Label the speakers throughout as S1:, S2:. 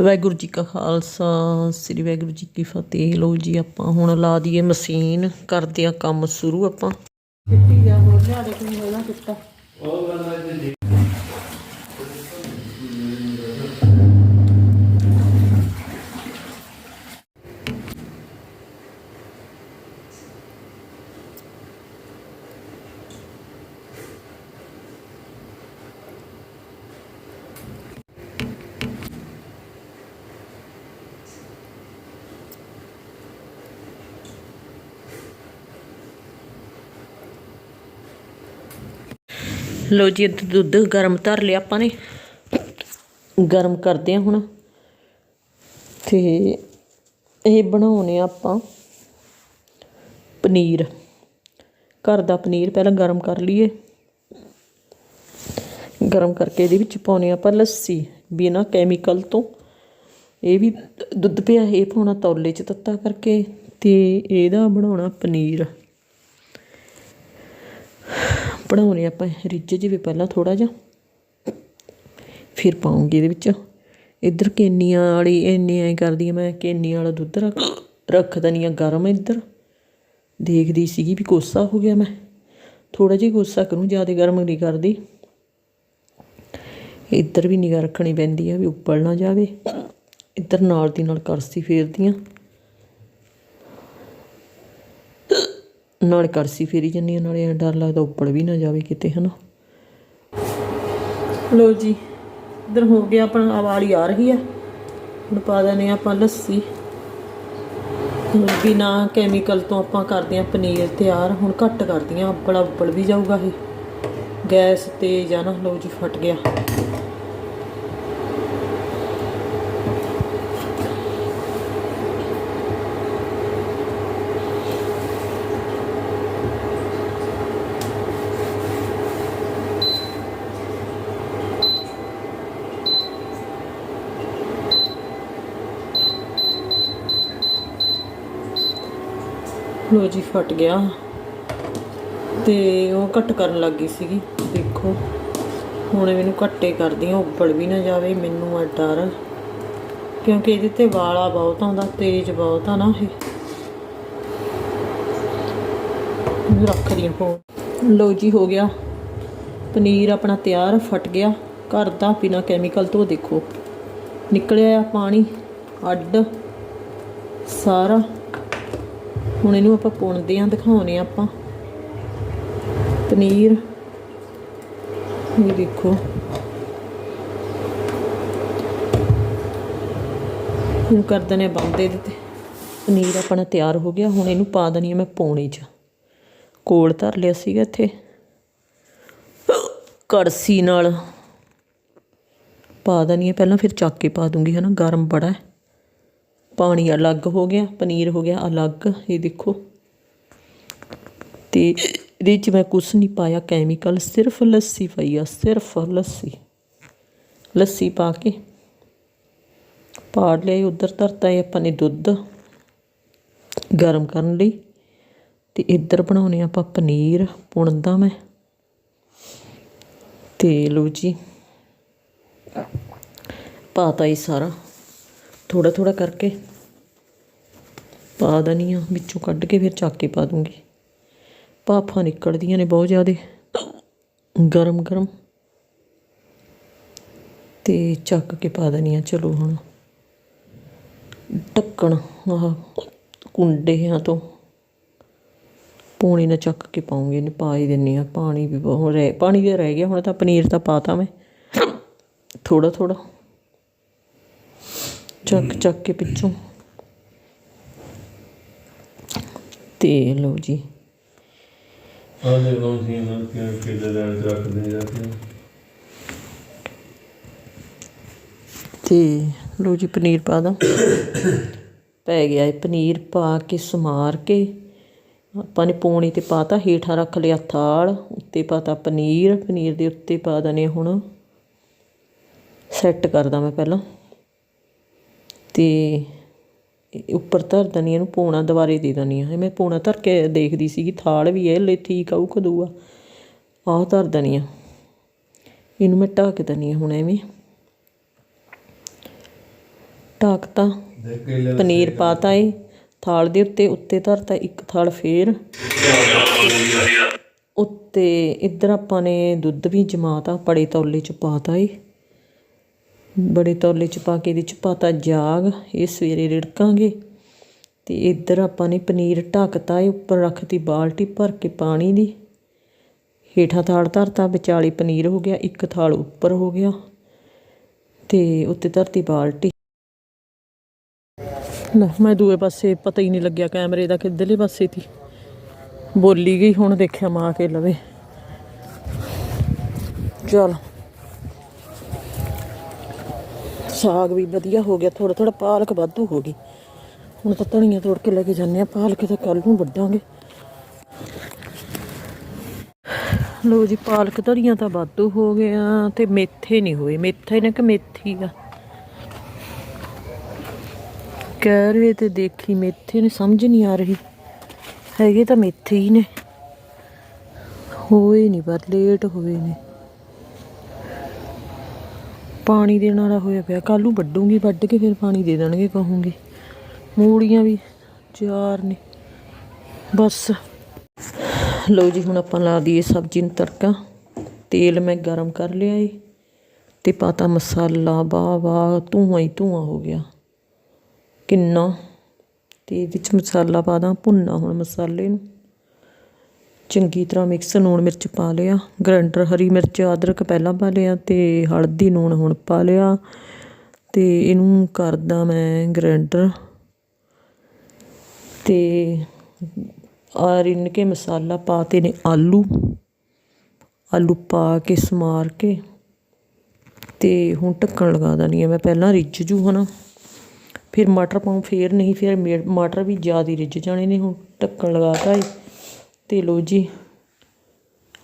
S1: ਵਾਹਿਗੁਰੂ ਜੀ ਕਾ ਖਾਲਸਾ ਸ੍ਰੀ ਵਾਹਿਗੁਰੂ ਜੀ ਕੀ ਫਤਿਹ। ਲੋ ਜੀ ਆਪਾਂ ਹੁਣ ਲਾ ਦਈਏ ਮਸ਼ੀਨ ਕਰਦੇ ਆ ਕੰਮ ਸ਼ੁਰੂ ਆਪਾਂ। ਕਿੱਟੀ ਜਾ ਹੋਰ ਲਿਆ ਦੇ ਕੋਈ ਹੋਣਾ ਕਿੱਟਾ ਲੋ ਜੀ ਇੱਥੇ ਦੁੱਧ ਗਰਮ ਧਰ ਲਿਆ ਆਪਾਂ ਨੇ। ਗਰਮ ਕਰਦੇ ਆ ਹੁਣ। ਤੇ ਇਹ ਬਣਾਉਣੇ ਆ ਆਪਾਂ ਪਨੀਰ। ਘਰ ਦਾ ਪਨੀਰ ਪਹਿਲਾਂ ਗਰਮ ਕਰ ਲਈਏ। ਗਰਮ ਕਰਕੇ ਇਹਦੇ ਵਿੱਚ ਪਾਉਣੇ ਆਪਾਂ ਲੱਸੀ, ਬਿਨਾ ਕੈਮੀਕਲ ਤੋਂ। ਇਹ ਵੀ ਦੁੱਧ ਪਿਆ, ਇਹ ਪਾਉਣਾ ਤੌਲੇ 'ਚ ਤੱਤਾ ਕਰਕੇ ਤੇ ਇਹਦਾ ਬਣਾਉਣਾ ਪਨੀਰ। ਬਣਾਉਣੇ ਆਪਾਂ ਰਿੱਝ ਜਿਵੇਂ ਪਹਿਲਾਂ ਥੋੜਾ ਜਿਹਾ। ਫਿਰ ਪਾਉਂਗੀ ਇਹਦੇ ਵਿੱਚ। ਇੱਧਰ ਕੇਨੀਆਂ ਵਾਲੀ, ਇੰਨੀ ਐ ਕਰਦੀ ਆ ਮੈਂ ਕੇਨੀ ਵਾਲਾ ਦੁੱਧ ਰੱਖ ਰੱਖ ਦਨੀ ਆ, ਗਰਮ ਇੱਧਰ। ਦੇਖਦੀ ਸੀਗੀ ਵੀ ਕੋਸਾ ਹੋ ਗਿਆ ਮੈਂ। ਥੋੜਾ ਜਿਹਾ ਕੋਸਾ ਕਰੂੰ, ਜ਼ਿਆਦਾ ਗਰਮ ਨਹੀਂ ਕਰਦੀ। ਇੱਧਰ ਵੀ ਨਿਗਾ ਰੱਖਣੀ ਪੈਂਦੀ ਆ ਵੀ ਉੱਪਰ ਨਾ ਜਾਵੇ। ਇੱਧਰ ਨਾਲ ਦੀ ਨਾਲ ਕਰਸੀ ਫੇਰਦੀਆਂ ਨਾਲ ਕਰਸੀ ਫੇਰੀ ਜੰਨੀ ਨਾਲੇ ਐਂ ਡਰ ਲੱਗਦਾ ਉੱਪਰ ਵੀ ਨਾ ਜਾਵੇ ਕਿਤੇ, ਹਨਾ? ਲੋ ਜੀ, ਇਧਰ ਹੋ ਗਿਆ ਆਪਣਾ ਆਵਾਲੀ ਆ ਰਹੀ ਆ। ਹੁਣ ਪਾ ਦਨੇ ਆਪਾਂ ਲੱਸੀ। ਬਿਨਾ ਕੈਮੀਕਲ ਤੋਂ ਆਪਾਂ ਕਰਦੇ ਆ ਪਨੀਰ ਤਿਆਰ। ਹੁਣ ਘੱਟ ਕਰਦੀਆਂ ਉੱਬਲ ਉੱਬਲ ਵੀ ਜਾਊਗਾ ਇਹ। ਗੈਸ ਤੇਜ਼ ਆ ਨਾ, ਲੋ ਜੀ, ਫਟ ਗਿਆ। ਲੋ ਜੀ ਫਟ ਗਿਆ। ਤੇ ਉਹ ਕੱਟ ਕਰਨ ਲੱਗ ਗਈ ਸੀਗੀ। ਦੇਖੋ, ਹੁਣ ਇਹਨੂੰ ਘੱਟੇ ਕਰਦੀ ਆ ਉੱਬਲ ਵੀ ਨਾ ਜਾਵੇ, ਮੈਨੂੰ ਆ ਡਰ। ਕਿਉਂਕਿ ਇਹਦੇ ਤੇ ਵਾਲਾ ਬਹੁਤ ਆਉਂਦਾ ਤੇਜ਼ ਬਹੁਤ ਆ ਨਾ ਇਹ। ਇਹਨੂੰ ਰੱਖਦੀ ਹਾਂ ਲੋ ਜੀ, ਹੋ ਗਿਆ। ਪਨੀਰ ਆਪਣਾ ਤਿਆਰ, ਫਟ ਗਿਆ। ਘਰ ਦਾ ਬਿਨਾ ਕੈਮੀਕਲ ਤੋਂ ਦੇਖੋ। ਨਿਕਲਿਆ ਆ ਪਾਣੀ, ਅੱਡ, ਸਾਰਾ। ਹੁਣ ਇਹਨੂੰ ਆਪਾਂ ਪੁਣਦੇ ਆਂ ਦਿਖਾਉਨੇ ਆਂ ਆਪਾਂ। ਪਨੀਰ। ਇਹ ਦੇਖੋ। ਹੁਣ ਕਰ ਦਨੇ ਬੰਦ ਇਹਦੇ ਤੇ। ਪਨੀਰ ਆਪਣਾ ਤਿਆਰ ਹੋ ਗਿਆ, ਹੁਣ ਇਹਨੂੰ ਪਾ ਦਨੀ ਆ ਮੈਂ ਪੌਣੇ 'ਚ। ਕੋਲ ਧਰ ਲਿਆ ਸੀਗਾ ਇੱਥੇ। ਕੜਸੀ ਨਾਲ। ਪਾ ਦਨੀ ਆ, ਪਹਿਲਾਂ ਫਿਰ ਚੱਕ ਕੇ ਪਾ ਦੂੰਗੀ, ਹਨਾ, ਗਰਮ ਬੜਾ ਹੈ। ਪਾਣੀ ਅਲੱਗ ਹੋ ਗਿਆ, ਪਨੀਰ ਹੋ ਗਿਆ ਅਲੱਗ, ਇਹ ਦੇਖੋ। ਤੇ ਇਹਦੇ ਚ ਮੈਂ ਕੁਛ ਨਹੀਂ ਪਾਇਆ ਕੈਮੀਕਲ ਸਿਰਫ ਲੱਸੀ ਪਈ ਆ, ਸਿਰਫ ਲੱਸੀ। ਲੱਸੀ ਪਾ ਕੇ ਪਾੜ ਲਿਆ ਉਧਰ ਧਰਤਾ ਹੈ ਆਪਾਂ ਨੇ ਦੁੱਧ ਗਰਮ ਕਰਨ ਲਈ। ਤੇ ਇੱਧਰ ਬਣਾਉਣੇ ਆਪਾਂ ਪਨੀਰ, ਪੁਣਦਾ ਮੈਂ। ਤੇ ਲੋ ਜੀ, ਪਾਤਾ ਹੀ ਸਾਰਾ। ਥੋੜਾ ਥੋੜਾ ਕਰਕੇ ਪਾ ਦਨੀ ਆ, ਵਿੱਚੋਂ ਕੱਢ ਕੇ ਫਿਰ ਚੱਕ ਕੇ ਪਾ ਦੂੰਗੀ। ਭਾਫਾਂ ਨਿਕਲਦੀਆਂ ਨੇ ਬਹੁਤ ਜ਼ਿਆਦੇ। ਗਰਮ ਗਰਮ ਤੇ ਚੱਕ ਕੇ ਪਾ ਦਨੀ ਆ, ਚਲੋ ਹੁਣ। ਢੱਕਣ, ਆਹ ਕੁੰਡਿਆਂ ਤੋਂ। ਪੌਣੀ ਨਾਲ ਚੱਕ ਕੇ ਪਾਉਂਗੇ, ਇਹਨੂੰ ਪਾ ਹੀ ਦਿੰਨੀ ਆ। ਪਾਣੀ ਵੀ ਬਹੁਤ ਰਹਿ, ਪਾਣੀ ਦੇ ਰਹਿ ਗਿਆ, ਹੁਣ ਤਾਂ ਪਨੀਰ ਤਾਂ ਪਾਤਾ ਮੈਂ। ਥੋੜਾ ਥੋੜਾ ਚੱਕ ਚੱਕ ਕੇ ਪਿੱਛੋਂ। ਤੇ ਲਓ ਜੀ।
S2: ਆ ਦੇ ਲੋ ਸੀ ਨਾ ਕਿ ਕਿਲੇ ਲੈਣ ਚ ਰੱਖਦੇ ਜਾਂਦੇ
S1: ਤੇ ਲਓ ਜੀ ਪਨੀਰ ਪਾ ਦਾਂ। ਪੈ ਗਿਆ ਇਹ ਪਨੀਰ ਪਾ ਕੇ ਸਮਾਰ ਕੇ। ਆਪਾਂ ਨੇ ਪੌਣੀ ਤੇ ਪਾਤਾ ਹੇਠਾਂ ਰੱਖ ਲਿਆ ਥਾਲ ਉੱਤੇ ਪਾਤਾ ਪਨੀਰ ਪਨੀਰ ਦੇ ਉੱਤੇ ਪਾ ਦਨੇ ਹੁਣ। ਸੈੱਟ ਕਰਦਾ ਮੈਂ ਪਹਿਲਾਂ। ਤੇ ਇਹ ਉੱਪਰ ਧਰ ਦਨੀ ਇਹਨੂੰ ਪੌਣਾ ਦੁਬਾਰੇ ਦੇ ਦਨੀ ਆ। ਮੈਂ ਪੌਣਾ ਧਰ ਕੇ ਦੇਖਦੀ ਸੀਗੀ ਥਾਲ ਵੀ ਇਹ ਲੈ ਠੀਕ ਆਊ ਕਦੂਆ ਆਹ ਧਰ ਦਨੀ ਆ। ਇਹਨੂੰ ਮੈਂ ਢੱਕ ਦਨੀ ਆ ਹੁਣ ਐਵੇਂ। ਢੱਕਤਾ
S2: ਦੇਖ ਕੇ ਲੈ
S1: ਪਨੀਰ ਪਾਤਾ ਏ ਥਾਲ ਦੇ ਉੱਤੇ ਉੱਤੇ ਧਰਤਾ ਇੱਕ ਥਾਲ ਫੇਰ। ਉੱਤੇ ਇੱਧਰ ਆਪਾਂ ਨੇ ਦੁੱਧ ਵੀ ਜਮਾਤਾ ਬੜੇ ਤੌਲੇ ਚ ਪਾਤਾ ਏ। ਬੜੇ ਤੌਲੇ ਚ ਪਾ ਕੇ ਇਹਦੇ ਚ ਪਾਤਾ ਜਾਗ, ਇਹ ਸਵੇਰੇ ਰਿੜਕਾਂਗੇ। ਤੇ ਇੱਧਰ ਆਪਾਂ ਨੇ ਪਨੀਰ ਢੱਕਤਾ ਏ ਉੱਪਰ ਰੱਖਤੀ ਬਾਲਟੀ ਭਰ ਕੇ ਪਾਣੀ ਦੀ। ਹੇਠਾਂ ਥਾਲ ਧਰਤਾ, ਵਿਚਾਲੇ ਪਨੀਰ ਹੋ ਗਿਆ, ਇੱਕ ਥਾਲ ਉੱਪਰ ਹੋ ਗਿਆ। ਤੇ ਉੱਤੇ ਧਰਤੀ ਬਾਲਟੀ। ਲੈ, ਮੈਂ ਦੂਏ ਪਾਸੇ ਪਤਾ ਹੀ ਨਹੀਂ ਲੱਗਿਆ ਕੈਮਰੇ ਦਾ ਕਿੱਧਰਲੇ ਪਾਸੇ ਸੀ। ਬੋਲੀ ਗਈ ਹੁਣ ਦੇਖਿਆ ਮਾਂ ਕੇ ਲਵੇ। ਚਲ। ਸਾਗ ਵੀ ਵਧੀਆ ਹੋ ਗਿਆ ਥੋੜਾ ਥੋੜਾ ਪਾਲਕ ਵਾਧੂ ਹੋ ਗਈ। ਹੁਣ ਤਾਂ ਧਨੀਆ ਤੋੜ ਕੇ ਲੈ ਕੇ ਜਾਂਦੇ ਆ ਪਾਲਕ ਤਾਂ ਕੱਲ ਨੂੰ ਵੱਢਾਂਗੇ। ਲੋ ਜੀ, ਪਾਲਕ ਧਨੀਆ ਤਾਂ ਵਾਧੂ ਹੋ ਗਿਆ ਤੇ ਮੇਥੇ ਨਹੀਂ ਹੋਏ, ਮੇਥੇ ਨੇ ਕਿ ਮੇਥੀ ਆ? ਕਹਿ ਰਹੇ ਤੇ ਦੇਖੀ ਮੇਥੇ ਨੇ ਸਮਝ ਨਹੀਂ ਆ ਰਹੀ। ਹੈਗੇ ਤਾਂ ਮੇਥੇ ਹੀ ਨੇ। ਹੋਏ ਨਹੀਂ ਪਰ ਲੇਟ ਹੋਏ ਨੇ। ਪਾਣੀ ਦੇਣ ਵਾਲਾ ਹੋਇਆ ਪਿਆ। ਕੱਲ੍ਹ ਨੂੰ ਵੱਢੂਗੀ, ਵੱਢ ਕੇ ਫਿਰ ਪਾਣੀ ਦੇ ਦੇਣਗੇ ਕਹੂੰਗੀ। ਮੂੜੀਆਂ ਵੀ ਚਾਰ ਨੇ। ਬਸ। ਲਓ ਜੀ, ਹੁਣ ਆਪਾਂ ਲਾ ਦਈਏ ਸਬਜ਼ੀ ਨੂੰ ਤੜਕਾ। ਤੇਲ ਮੈਂ ਗਰਮ ਕਰ ਲਿਆ ਏ ਤੇ ਪਾਤਾ ਮਸਾਲਾ, ਵਾਹ ਵਾਹ, ਧੂੰਆਂ ਹੀ ਧੂੰਆਂ ਹੋ ਗਿਆ। ਕਿੰਨਾ? ਤੇ ਵਿੱਚ ਮਸਾਲਾ ਪਾ ਦਾਂ ਭੁੰਨਾ ਹੁਣ ਮਸਾਲੇ ਨੂੰ। ਚੰਗੀ ਤਰ੍ਹਾਂ ਮਿਕਸ ਲੂਣ ਮਿਰਚ ਪਾ ਲਿਆ ਗਰੈਂਡਰ ਹਰੀ ਮਿਰਚ, ਅਦਰਕ ਪਹਿਲਾਂ ਪਾ ਲਿਆ ਤੇ ਹਲਦੀ ਲੂਣ ਹੁਣ ਪਾ ਲਿਆ ਤੇ ਇਹਨੂੰ ਕਰਦਾ ਮੈਂ ਗਰੈਂਡਰ ਤੇ ਆ ਰਿੰਨ ਕੇ ਮਸਾਲਾ ਪਾਤੇ ਨੇ ਆਲੂ ਆਲੂ ਪਾ ਕੇ ਸਮਾਰ ਕੇ ਤੇ ਹੁਣ ਢੱਕਣ ਲਗਾ ਦਣੀ ਹੈ ਮੈਂ ਪਹਿਲਾਂ ਰਿੱਝ ਜੂ ਹਨਾ। ਫਿਰ ਮਟਰ ਪਾਉਂ ਫੇਰ ਨਹੀਂ, ਫਿਰ ਮੇ- ਮਟਰ ਵੀ ਜ਼ਿਆਦਾ ਰਿੱਝ ਜਾਣੇ ਨੇ ਹੁਣ, ਢੱਕਣ ਲਗਾਤਾ ਏ। ਤੇ ਲੋ ਜੀ,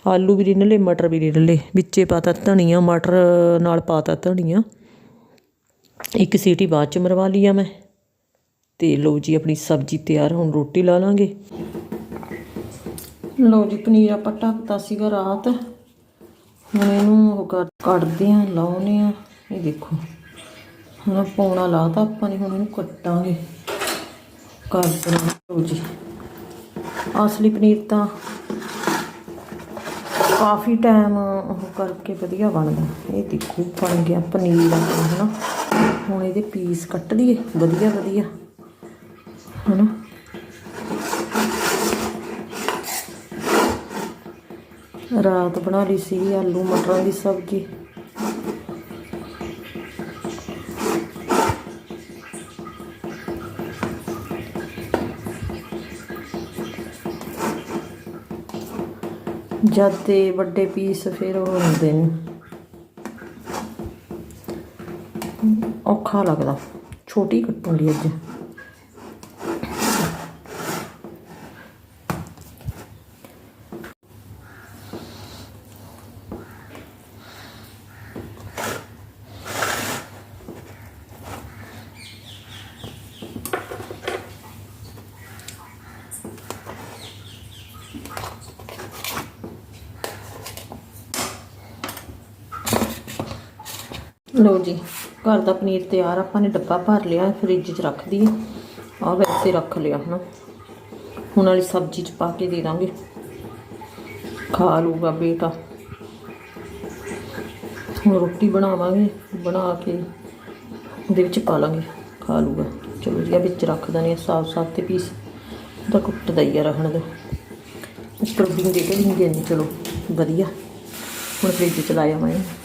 S1: ਆਲੂ ਵੀ ਰਿੰਨ ਲਏ, ਮਟਰ ਵੀ ਰਿੰਨ ਲਏ। ਵਿੱਚੇ ਪਾਤਾ ਧਨੀਆ, ਮਟਰ ਨਾਲ ਪਾਤਾ ਧਨੀਆ। ਇੱਕ ਸੀਟੀ ਬਾਅਦ ਚ ਮਰਵਾ ਲਈ ਆ ਮੈਂ। ਤੇ ਲਓ ਜੀ, ਆਪਣੀ ਸਬਜ਼ੀ ਤਿਆਰ, ਹੁਣ ਰੋਟੀ ਲਾ ਲਾਂਗੇ। ਲਓ ਜੀ, ਪਨੀਰ ਆਪਾਂ ਢੱਕਤਾ ਸੀਗਾ ਰਾਤ। ਹੁਣ ਇਹਨੂੰ ਉਹ ਕਰ, ਕੱਢਦੇ ਆ ਲਾਉਨੇ ਆ ਇਹ ਦੇਖੋ, ਹੁਣ ਪੌਣਾ ਲਾਤਾ ਆਪਾਂ ਨੇ, ਹੁਣ ਇਹਨੂੰ ਕੱਟਾਂਗੇ। ਕਰ ਲਓ ਜੀ। ਅਸਲੀ ਪਨੀਰ ਤਾਂ ਕਾਫੀ ਟਾਈਮ ਉਹ ਕਰਕੇ ਵਧੀਆ ਬਣਦਾ। ਇਹ ਦੇਖੋ ਬਣ ਗਿਆ ਪਨੀਰ ਆਪਣਾ ਹਨਾ। ਹੁਣ ਇਹਦੇ ਪੀਸ ਕੱਟ ਲਈਏ ਵਧੀਆ ਵਧੀਆ। ਹਨਾ। ਰਾਤ ਬਣਾ ਲਈ ਸੀ ਆਲੂ ਮਟਰਾਂ ਦੀ ਸਬਜ਼ੀ। ਜਦ ਤੇ ਵੱਡੇ ਪੀਸ ਫਿਰ ਉਹ ਹੁੰਦੇ ਨੇ। ਔਖਾ ਲੱਗਦਾ। ਛੋਟੀ ਕੱਟੂੰਗੀ ਅੱਜ। ਲਓ ਜੀ, ਘਰ ਦਾ ਪਨੀਰ ਤਿਆਰ, ਆਪਾਂ ਨੇ ਡੱਬਾ ਭਰ ਲਿਆ, ਫ੍ਰਿਜ 'ਚ ਰੱਖ ਦਈਏ। ਆ ਵੈਸੇ ਰੱਖ ਲਿਆ, ਹਨਾ। ਹੁਣ ਵਾਲੀ ਸਬਜ਼ੀ 'ਚ ਪਾ ਕੇ ਦੇ ਦਾਂਗੇ। ਖਾ ਲੂਗਾ ਬੇਟਾ। ਹੁਣ ਰੋਟੀ ਬਣਾਵਾਂਗੇ, ਬਣਾ ਕੇ ਉਹਦੇ ਵਿੱਚ ਪਾ ਲਾਂਗੇ, ਖਾ ਲੂਗਾ ਚਲੋ ਜੀ ਆ ਵਿੱਚ ਰੱਖ ਦਨੇ ਸਾਫ਼ ਸਾਫ਼ ਤੇ ਪੀਸ। ਉਹਦਾ ਕੁੱਟਦਾ ਹੀ ਆ ਰਹਿਣ ਦੋ। ਉੱਪਰ ਬਿੰਗੇ ਕੇ ਬਿੰਗੇ ਚਲੋ, ਵਧੀਆ। ਹੁਣ ਫ੍ਰਿਜ ਚ ਲਾਇਆ ਮੈਂ।